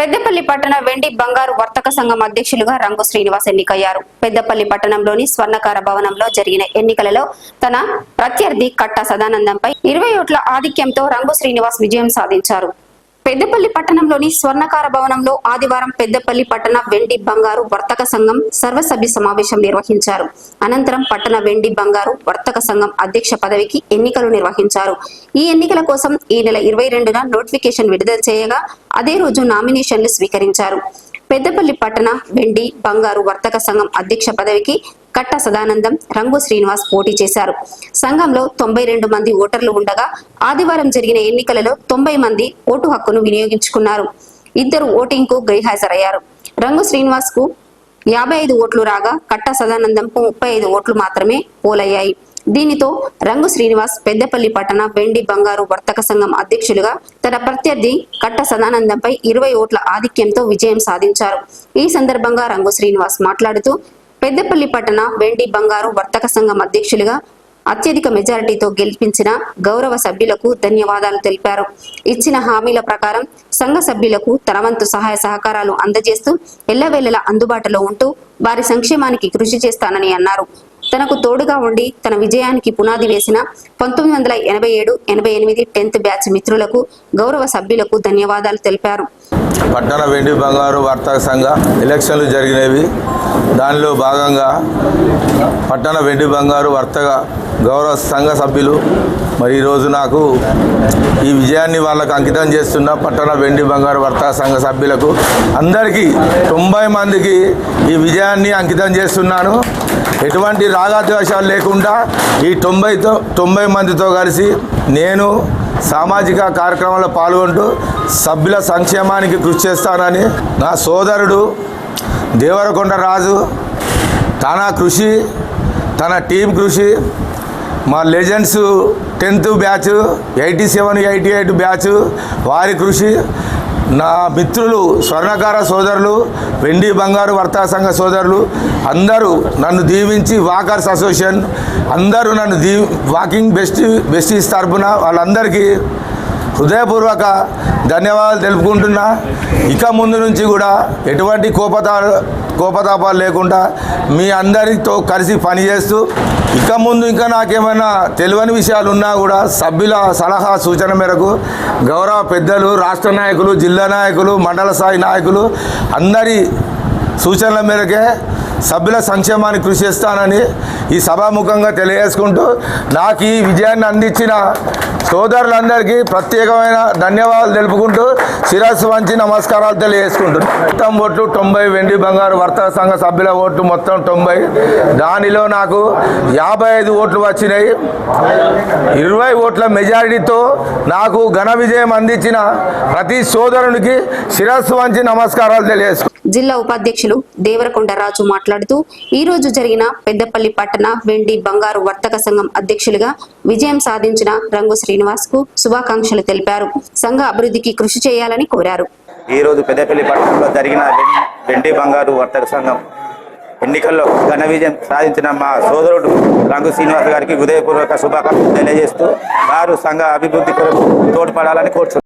పెద్దపల్లి పట్టణ వెండి బంగారు వర్తక సంఘం అధ్యక్షులుగా రంగు శ్రీనివాస్ ఎన్నికయ్యారు. పెద్దపల్లి పట్టణంలోని స్వర్ణకార భవనంలో జరిగిన ఎన్నికలలో తన ప్రత్యర్థి కట్ట సదానందంపై ఇరవై ఓట్ల ఆధిక్యంతో రంగు శ్రీనివాస్ విజయం సాధించారు. పెద్దపల్లి పట్టణంలోని స్వర్ణకార భవనంలో ఆదివారం పెద్దపల్లి పట్టణ వెండి బంగారు వర్తక సంఘం సర్వసభ్య సమావేశం నిర్వహించారు. అనంతరం పట్టణ వెండి బంగారు వర్తక సంఘం అధ్యక్ష పదవికి ఎన్నికలు నిర్వహించారు. ఈ ఎన్నికల కోసం ఈ నెల ఇరవై రెండున నోటిఫికేషన్ విడుదల చేయగా అదే రోజు నామినేషన్లు స్వీకరించారు. పెద్దపల్లి పట్టణ వెండి బంగారు వర్తక సంఘం అధ్యక్ష పదవికి కట్ట సదానందం రంగు శ్రీనివాస్ పోటీ చేశారు. సంఘంలో తొంభై రెండు మంది ఓటర్లు ఉండగా ఆదివారం జరిగిన ఎన్నికలలో తొంభై మంది ఓటు హక్కును వినియోగించుకున్నారు. ఇద్దరు ఓటింగ్కు గైహాజరయ్యారు రంగు శ్రీనివాస్కు యాభై ఐదు ఓట్లు రాగా కట్ట సదానందంకు ముప్పై ఐదు ఓట్లు మాత్రమే పోలయ్యాయి. దీనితో రంగు శ్రీనివాస్ పెద్దపల్లి పట్టణ వెండి బంగారు వర్తక సంఘం అధ్యక్షులుగా తన ప్రత్యర్థి కట్ట సదానందంపై ఇరవై ఓట్ల ఆధిక్యంతో విజయం సాధించారు. ఈ సందర్భంగా రంగు శ్రీనివాస్ మాట్లాడుతూ పెద్దపల్లి పట్టణ వెండి బంగారు వర్తక సంఘం అధ్యక్షులుగా అత్యధిక మెజారిటీతో గెలిపించిన గౌరవ సభ్యులకు ధన్యవాదాలు తెలిపారు. ఇచ్చిన హామీల ప్రకారం సంఘ సభ్యులకు తనవంతు సహాయ సహకారాలు అందజేస్తూ ఎల్లవేళలా అందుబాటులో ఉంటూ వారి సంక్షేమానికి కృషి చేస్తానని అన్నారు. తనకు తోడుగా ఉండి తన విజయానికి పునాది వేసిన పంతొమ్మిది వందల ఎనభై ఏడు ఎనభై ఎనిమిది టెన్త్ బ్యాచ్ మిత్రులకు గౌరవ సభ్యులకు ధన్యవాదాలు తెలిపారు. పట్టణ వెండి బంగారు వర్తక సంఘ ఎలక్షన్లు జరిగినవి. దానిలో భాగంగా పట్టణ వెండి బంగారు వర్తక గౌరవ సంఘ సభ్యులు. మరి ఈరోజు నాకు ఈ విజయాన్ని వాళ్ళకు అంకితం చేస్తున్న పట్టణ వెండి బంగారు వర్తక సంఘ సభ్యులకు అందరికీ తొంభై మందికి ఈ విజయాన్ని అంకితం చేస్తున్నాను. ఎటువంటి రాగాద్వేషాలు లేకుండా ఈ తొంభైతో తొంభై మందితో కలిసి నేను సామాజిక కార్యక్రమాల్లో పాల్గొంటూ సభ్యుల సంక్షేమానికి కృషి చేస్తానని నా సోదరుడు దేవరకొండ రాజు తన కృషి తన టీం కృషి మా legends tenth batch eighty seven eighty eight batch వారి కృషి నా మిత్రులు స్వర్ణకార సోదరులు వెండి బంగారు వర్తా సంఘ సోదరులు అందరూ నన్ను దీవించి వాకర్స్ అసోసియేషన్ అందరూ నన్ను దీ వాకింగ్ బెస్ట్ బెస్టీస్ తరపున వాళ్ళందరికీ హృదయపూర్వక ధన్యవాదాలు తెలుపుకుంటున్నా. ఇక ముందు నుంచి కూడా ఎటువంటి కోపతా కోపతాపాలు లేకుండా మీ అందరితో కలిసి పనిచేస్తూ ఇక ముందు ఇంకా నాకేమైనా తెలియని విషయాలు ఉన్నా కూడా సభ్యుల సలహా సూచన మేరకు గౌరవ పెద్దలు రాష్ట్ర నాయకులు జిల్లా నాయకులు మండల స్థాయి నాయకులు అందరి సూచనల మేరకే సభ్యుల సంక్షేమానికి కృషి చేస్తానని ఈ సభాముఖంగా తెలియజేసుకుంటూ నాకు ఈ విజయాన్ని అందించిన సోదరులందరికీ ప్రత్యేకమైన ధన్యవాదాలు తెలుపుకుంటూ శిరస్సు వంచి నమస్కారాలు తెలియజేసుకుంటున్నాను. మొత్తం ఓట్లు తొంభై వెండి బంగారు వర్తక సంఘ సభ్యుల ఓట్లు మొత్తం తొంభై. దానిలో నాకు యాభై ఐదు ఓట్లు వచ్చినాయి. ఇరవై ఓట్ల మెజారిటీతో నాకు ఘన విజయం అందించిన ప్రతి సోదరునికి శిరస్సు వంచి నమస్కారాలు తెలియజేసుకుంటున్నాను. జిల్లా ఉపాధ్యక్షులు దేవరకొండ రాజు మాట్లాడుతూ ఈ రోజు జరిగిన పెద్దపల్లి పట్టణ వెండి బంగారు వర్తక సంఘం అధ్యక్షులుగా విజయం సాధించిన రంగు శ్రీనివాస్కు శుభాకాంక్షలు తెలిపారు. సంఘ అభివృద్ధికి కృషి చేయాలని కోరారు. ఈ రోజు పెద్దపల్లి పట్టణంలో జరిగిన వెండి బంగారు వర్తక సంఘం ఎన్నికల్లో ఘన విజయం సాధించిన మా సోదరుడు రంగు శ్రీనివాస్ గారికి హృదయపూర్వక శుభాకాంక్షలు తెలియజేస్తూ వారు సంఘ అభివృద్ధి కొరకు తోడ్పడాలని కోరుచున్నాను